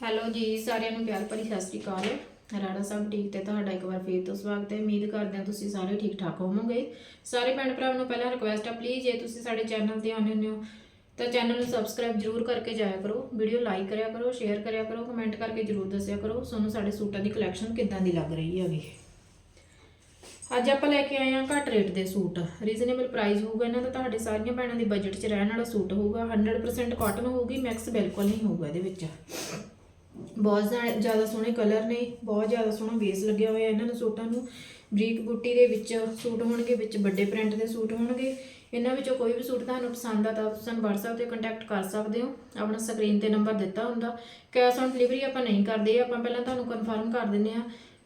Hello ਜੀ, ਸਾਰਿਆਂ ਨੂੰ ਪਿਆਰ ਭਰੀ ਸਤਿ ਸ੍ਰੀ ਅਕਾਲ। ਰਾਣਾ ਸਾਹਿਬ ਠੀਕ ਤੇ ਤੁਹਾਡਾ ਇੱਕ ਵਾਰ ਫੇਰ ਤੋਂ ਸਵਾਗਤ ਹੈ। ਉਮੀਦ ਕਰਦੇ ਹਾਂ ਤੁਸੀਂ ਸਾਰੇ ਠੀਕ ਠਾਕ ਹੋਵੋਗੇ। ਸਾਰੇ ਭੈਣ ਭਰਾਵਾਂ ਨੂੰ ਪਹਿਲਾਂ ਰਿਕੁਐਸਟ ਆ ਪਲੀਜ਼ ਜੇ ਤੁਸੀਂ ਸਾਡੇ ਚੈਨਲ ਤੇ ਆਉਂਦੇ ਹੋ, ਤਾਂ ਚੈਨਲ ਨੂੰ ਸਬਸਕ੍ਰਾਈਬ ਜਰੂਰ ਕਰਕੇ ਜਾਇਆ ਕਰੋ। ਵੀਡੀਓ ਲਾਈਕ ਕਰਿਆ ਕਰੋ ਸ਼ੇਅਰ ਕਰਿਆ ਕਰੋ ਕਮੈਂਟ ਕਰਕੇ ਜਰੂਰ ਦੱਸਿਆ ਕਰੋ। ਤੁਹਾਨੂੰ ਸਾਡੇ ਸੂਟਾਂ ਦੀ ਕਲੈਕਸ਼ਨ ਕਿੱਦਾਂ ਦੀ ਲੱਗ ਰਹੀ ਹੈਗੀ? ਅੱਜ ਆਪਾਂ ਲੈ ਕੇ ਆਏ ਹਾਂ ਘੱਟ ਰੇਟ ਦੇ ਸੂਟ। ਰੀਜ਼ਨੇਬਲ ਪ੍ਰਾਈਸ ਹੋਊਗਾ ਇਹਨਾਂ ਦਾ, ਤੁਹਾਡੇ ਸਾਰੀਆਂ ਭੈਣਾਂ ਦੀ ਬਜਟ 'ਚ ਰਹਿਣ ਵਾਲਾ ਸੂਟ ਹੋਊਗਾ। 100% ਕਾਟਨ ਹੋਊਗੀ ਮੈਕਸ ਬਿਲਕੁਲ ਨਹੀਂ ਹੋਊਗਾ ਇਹਦੇ ਵਿੱਚ। ਬਹੁਤ ਜ਼ਿਆਦਾ ਸੋਹਣੇ ਕਲਰ ਨੇ, ਬਹੁਤ ਜ਼ਿਆਦਾ ਸੋਹਣਾ ਬੇਸ ਲੱਗਿਆ ਹੋਇਆ ਇਹਨਾਂ ਨੂੰ ਸੂਟਾਂ ਨੂੰ। ਬਰੀਕ ਬੂਟੀ ਦੇ ਵਿੱਚ ਸੂਟ ਹੋਣਗੇ, ਵਿੱਚ ਵੱਡੇ ਪ੍ਰਿੰਟ ਦੇ ਸੂਟ ਹੋਣਗੇ। ਇਹਨਾਂ ਵਿੱਚੋਂ ਕੋਈ ਵੀ ਸੂਟ ਤੁਹਾਨੂੰ ਪਸੰਦ ਆ ਤਾਂ ਤੁਸੀਂ ਸਾਨੂੰ WhatsApp ਤੇ ਕੰਟੈਕਟ ਕਰ ਸਕਦੇ ਹੋ। ਆਪਣਾ ਸਕਰੀਨ ਤੇ ਨੰਬਰ ਦਿੱਤਾ ਹੁੰਦਾ। ਕੈਸ਼ ਔਨ ਡਿਲੀਵਰੀ ਆਪਾਂ ਨਹੀਂ ਕਰਦੇ, ਆਪਾਂ ਪਹਿਲਾਂ ਤੁਹਾਨੂੰ ਕਨਫਰਮ ਕਰ ਦਿੰਦੇ ਆ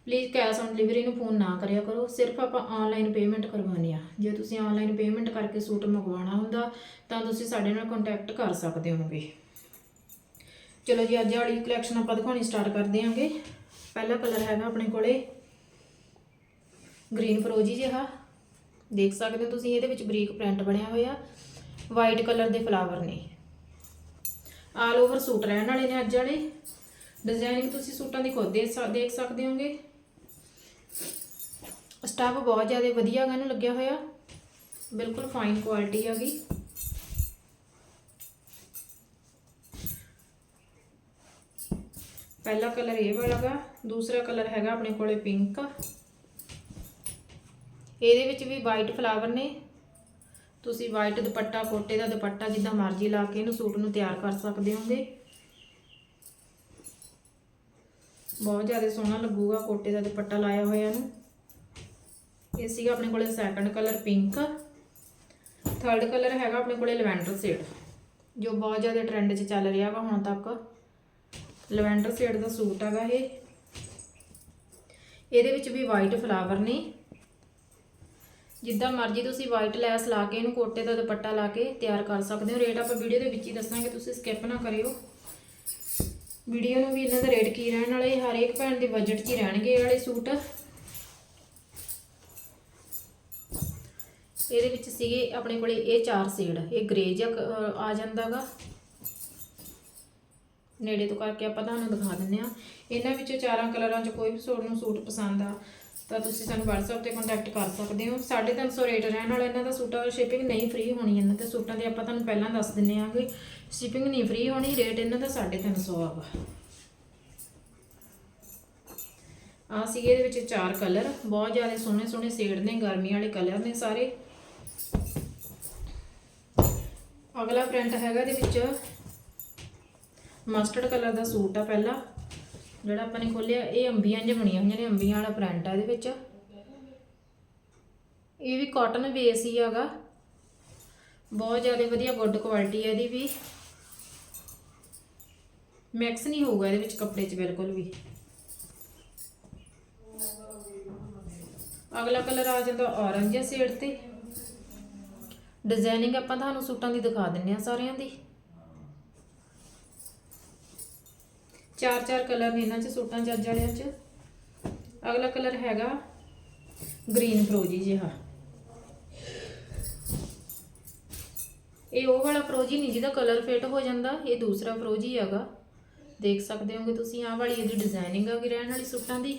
ਪਲੀਜ਼ ਕੈਸ਼ ਔਨ ਡਿਲੀਵਰੀ ਨੂੰ ਫੋਨ ਨਾ ਕਰਿਆ ਕਰੋ। ਸਿਰਫ ਆਪਾਂ ਆਨਲਾਈਨ ਪੇਮੈਂਟ ਕਰਵਾਉਣੀ ਆ ਜੇ ਤੁਸੀਂ ਆਨਲਾਈਨ ਪੇਮੈਂਟ ਕਰਕੇ ਸੂਟ ਮੰਗਵਾਉਣਾ ਹੁੰਦਾ, ਤਾਂ ਤੁਸੀਂ ਸਾਡੇ ਨਾਲ ਕੰਟੈਕਟ ਕਰ ਸਕਦੇ ਹੋਗੇ ਚਲੋ ਜੀ, ਅੱਜ ਵਾਲੀ ਕਲੈਕਸ਼ਨ ਆਪਾਂ ਦਿਖਾਉਣੀ ਸਟਾਰਟ ਕਰਦੇ ਆਂਗੇ ਪਹਿਲਾ ਕਲਰ ਹੈਗਾ ਆਪਣੇ ਕੋਲੇ ਗ੍ਰੀਨ ਫਰੋਜੀ ਜਿਹਾ। ਦੇਖ ਸਕਦੇ ਹੋ ਤੁਸੀਂ, ਇਹਦੇ ਵਿੱਚ ਬਰੀਕ ਪ੍ਰਿੰਟ ਬਣਿਆ ਹੋਇਆ। ਵਾਈਟ ਕਲਰ ਦੇ ਫਲਾਵਰ ਨੇ। ਆਲ ਓਵਰ ਸੂਟ ਰਹਿਣ ਵਾਲੇ ਨੇ ਅੱਜ ਵਾਲੇ। ਡਿਜ਼ਾਈਨਿੰਗ ਤੁਸੀਂ ਸੂਟਾਂ ਦੀ ਖੁਦ ਦੇਖ ਸਕਦੇ ਹੋਗੇ। ਸਟਾਫ ਬਹੁਤ ਜ਼ਿਆਦਾ ਵਧੀਆ ਗਾ ਇਹਨੂੰ ਲੱਗਿਆ ਹੋਇਆ। ਬਿਲਕੁਲ ਫਾਈਨ ਕੁਆਲਿਟੀ ਹੈਗੀ। ਪਹਿਲਾ ਕਲਰ ਇਹ ਵਾਲਾ ਗਾ, ਦੂਸਰਾ ਕਲਰ ਹੈਗਾ ਆਪਣੇ ਕੋਲੇ ਪਿੰਕ। ਇਹਦੇ ਵਿੱਚ ਵੀ ਵਾਈਟ ਫਲਾਵਰ ਨੇ। ਤੁਸੀਂ ਵਾਈਟ ਦੁਪੱਟਾ, ਕੋਟੇ ਦਾ ਦੁਪੱਟਾ ਜਿੱਦਾਂ ਮਰਜ਼ੀ ਲਾ ਕੇ ਇਹਨੂੰ ਸੂਟ ਨੂੰ ਤਿਆਰ ਕਰ ਸਕਦੇ ਹੋਗੇ। ਬਹੁਤ ਜ਼ਿਆਦਾ ਸੋਹਣਾ ਲੱਗੂਗਾ ਕੋਟੇ ਦਾ ਦੁਪੱਟਾ ਲਾਇਆ ਹੋਇਆ ਇਹਨੂੰ। ਇਹ ਸੀਗਾ ਆਪਣੇ ਕੋਲੇ second colour pink. Third colour ਹੈਗਾ ਆਪਣੇ ਕੋਲੇ ਲਵੈਂਡਰ ਸ਼ੇਡ, ਜੋ ਬਹੁਤ ਜ਼ਿਆਦਾ ਟ੍ਰੈਂਡ 'ਚ ਚੱਲ ਰਿਹਾ ਵਾ ਹੁਣ ਤੱਕ। ਲਵੈਂਡਰ ਸ਼ੇਡ ਦਾ ਸੂਟ ਹੈਗਾ ਇਹ। ਇਹਦੇ ਵਿੱਚ ਵੀ ਵਾਈਟ ਫਲਾਵਰ ਨੇ। ਜਿੱਦਾਂ ਮਰਜ਼ੀ ਤੁਸੀਂ ਵਾਈਟ ਲੈਸ ਲਾ ਕੇ ਇਹਨੂੰ ਕੋਟੇ ਦਾ ਦੁਪੱਟਾ ਲਾ ਕੇ ਤਿਆਰ ਕਰ ਸਕਦੇ ਹੋ। ਰੇਟ ਆਪਾਂ ਵੀਡੀਓ ਦੇ ਵਿੱਚ ਹੀ ਦੱਸਾਂਗੇ, ਤੁਸੀਂ ਸਕਿਪ ਨਾ ਕਰਿਓ। ਵੀਡੀਓ ਨੂੰ ਵੀ ਇਹਨਾਂ ਦਾ ਰੇਟ ਕੀ ਰਹਿਣ ਵਾਲੇ, ਹਰ ਇੱਕ ਭੈਣ ਦੇ ਬਜਟ 'ਚ ਹੀ ਰਹਿਣਗੇ ਇਹ ਵਾਲੇ ਸੂਟ। ਇਹਦੇ ਵਿੱਚ ਸੀਗੇ ਆਪਣੇ ਕੋਲੇ ਇਹ ਚਾਰ ਸ਼ੇਡ ਇਹ ਗ੍ਰੇ ਜਿਹਾ ਕ- ਆ ਜਾਂਦਾਗਾ। ਨੇੜੇ ਤੋਂ ਕਰਕੇ ਆਪਾਂ ਤੁਹਾਨੂੰ ਦਿਖਾ ਦਿੰਨੇ ਆ ਇਹਨਾਂ ਵਿੱਚੋਂ ਚਾਰਾਂ ਕਲਰਾਂ 'ਚ ਕੋਈ ਵੀ ਸੂਟ ਨੂੰ ਸੂਟ ਪਸੰਦ ਆ, ਤਾਂ ਤੁਸੀਂ ਸਾਨੂੰ WhatsApp ਤੇ ਕੰਟੈਕਟ ਕਰ ਸਕਦੇ ਹੋ। 350 ਰੇਟ ਰਹਿਣ ਵਾਲਾ ਇਹਨਾਂ ਦਾ ਸੂਟਾਂ ਦੀ ਸ਼ਿਪਿੰਗ ਨਹੀਂ ਫ੍ਰੀ ਹੋਣੀ ਇਹਨਾਂ ਤੇ ਸੂਟਾਂ ਦੇ, ਆਪਾਂ ਤੁਹਾਨੂੰ ਪਹਿਲਾਂ ਦੱਸ ਦਿੰਨੇ ਕਿ ਸ਼ਿਪਿੰਗ ਨਹੀਂ ਫ੍ਰੀ ਹੋਣੀ ਰੇਟ ਇਹਨਾਂ ਦਾ 350 ਆਗਾ ਆ ਸੀਗੇ ਇਹਦੇ ਵਿੱਚ ਚਾਰ ਕਲਰ, ਬਹੁਤ ਜ਼ਿਆਦਾ ਸੋਹਣੇ ਸੋਹਣੇ ਸ਼ੇਡ ਨੇ, ਗਰਮੀ ਵਾਲੇ ਕਲਰ ਨੇ ਸਾਰੇ। ਅਗਲਾ ਪ੍ਰਿੰਟ ਹੈਗਾ ਇਹਦੇ ਵਿੱਚ ਮਸਟਰਡ ਕਲਰ ਦਾ ਸੂਟ ਆ ਪਹਿਲਾ। ਜਿਹੜਾ ਆਪਾਂ ਨੇ ਖੋਲਿਆ, ਇਹ ਅੰਬੀਆਂ ਜਿਹਾ ਬਣੀਆਂ ਹੋਈਆਂ ਨੇ, ਅੰਬੀਆਂ ਵਾਲਾ ਪ੍ਰਿੰਟ ਆ ਇਹਦੇ ਵਿੱਚ। ਇਹ ਵੀ ਕਾਟਨ ਬੇਸ ਹੀ ਹੈਗਾ। ਬਹੁਤ ਜ਼ਿਆਦਾ ਵਧੀਆ ਗੁੱਡ ਕੁਆਲਿਟੀ ਹੈ ਇਹਦੀ ਵੀ। ਮੈਕਸ ਨਹੀਂ ਹੋਊਗਾ ਇਹਦੇ ਵਿੱਚ ਕੱਪੜੇ 'ਚ ਬਿਲਕੁਲ ਵੀ। ਅਗਲਾ ਕਲਰ ਆ ਜਾਂਦਾ ਔਰੰਜ ਜਿਹਾ ਸ਼ੇਡ ਤੇ। ਡਿਜ਼ਾਈਨਿੰਗ ਆਪਾਂ ਤੁਹਾਨੂੰ ਸੂਟਾਂ ਦੀ ਦਿਖਾ ਦਿੰਨੇ ਆ ਸਾਰਿਆਂ ਦੀ। ਚਾਰ ਚਾਰ ਕਲਰ ਨੇ ਇਹਨਾਂ 'ਚ, ਸੂਟਾਂ 'ਚ ਅੱਜ ਵਾਲਿਆਂ 'ਚ। ਅਗਲਾ ਕਲਰ ਹੈਗਾ ਗ੍ਰੀਨ ਫਰੋਜੀ ਜਿਹਾ। ਇਹ ਉਹ ਵਾਲਾ ਫਰੋਜੀ ਨਹੀਂ ਜਿਹਦਾ ਕਲਰ ਫਿੱਟ ਹੋ ਜਾਂਦਾ, ਇਹ ਦੂਸਰਾ ਫਰੋਜੀ ਹੈਗਾ। ਦੇਖ ਸਕਦੇ ਹੋਗੇ ਤੁਸੀਂ, ਆਹ ਵਾਲੀ ਇਹਦੀ ਡਿਜ਼ਾਈਨਿੰਗ ਆ ਗਈ ਰਹਿਣ ਵਾਲੀ ਸੂਟਾਂ ਦੀ।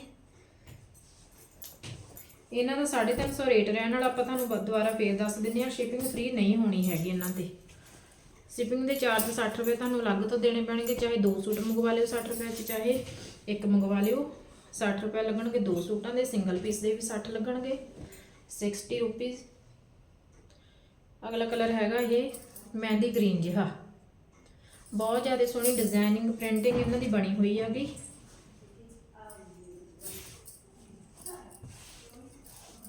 ਇਹਨਾਂ ਦਾ 350 ਰੇਟ ਰਹਿਣ ਵਾਲਾ, ਆਪਾਂ ਤੁਹਾਨੂੰ ਦੁਬਾਰਾ ਫੇਰ ਦੱਸ ਦਿੰਦੇ ਹਾਂ ਸ਼ਿਪਿੰਗ ਫ੍ਰੀ ਨਹੀਂ ਹੋਣੀ ਹੈਗੀ ਇਹਨਾਂ ਤੇ। ਸ਼ਿਪਿੰਗ ਦੇ ਚਾਰਜ 60 ਰੁਪਏ ਤੁਹਾਨੂੰ ਅਲੱਗ ਤੋਂ ਦੇਣੇ ਪੈਣਗੇ, ਚਾਹੇ ਦੋ ਸੂਟ ਮੰਗਵਾ ਲਿਓ 60 ਰੁਪਏ 'ਚ, ਚਾਹੇ ਇੱਕ ਮੰਗਵਾ ਲਿਓ। 60 ਰੁਪਏ ਲੱਗਣਗੇ ਦੋ ਸੂਟਾਂ ਦੇ ਸਿੰਗਲ ਪੀਸ ਦੇ ਵੀ 60 ਲੱਗਣਗੇ। 60 ਰੁਪਏ ਅਗਲਾ ਕਲਰ ਹੈਗਾ ਇਹ ਮਹਿੰਦੀ ਗ੍ਰੀਨ ਜਿਹਾ। ਬਹੁਤ ਜ਼ਿਆਦਾ ਸੋਹਣੀ ਡਿਜ਼ਾਈਨਿੰਗ ਪ੍ਰਿੰਟਿੰਗ ਇਹਨਾਂ ਦੀ ਬਣੀ ਹੋਈ ਹੈਗੀ।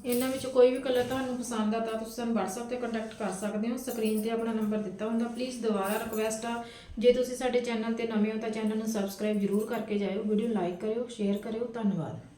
ਇਹਨਾਂ ਵਿੱਚ ਕੋਈ ਵੀ ਕਲਰ ਤੁਹਾਨੂੰ ਪਸੰਦ ਆ ਤਾਂ ਤੁਸੀਂ ਸਾਨੂੰ WhatsApp ਤੇ ਕੰਟੈਕਟ ਕਰ ਸਕਦੇ ਹੋ। ਸਕਰੀਨ ਤੇ ਆਪਣਾ ਨੰਬਰ ਦਿੱਤਾ ਹੁੰਦਾ। ਪਲੀਜ਼ ਦੁਬਾਰਾ ਰਿਕੁਐਸਟ ਆ। ਜੇ ਤੁਸੀਂ ਸਾਡੇ ਚੈਨਲ ਤੇ ਨਵੇਂ ਹੋ ਤਾਂ ਚੈਨਲ ਨੂੰ ਸਬਸਕ੍ਰਾਈਬ ਜਰੂਰ ਕਰਕੇ ਜਾਇਓ। ਵੀਡੀਓ ਲਾਈਕ ਕਰਿਓ ਸ਼ੇਅਰ ਕਰਿਓ। ਧੰਨਵਾਦ।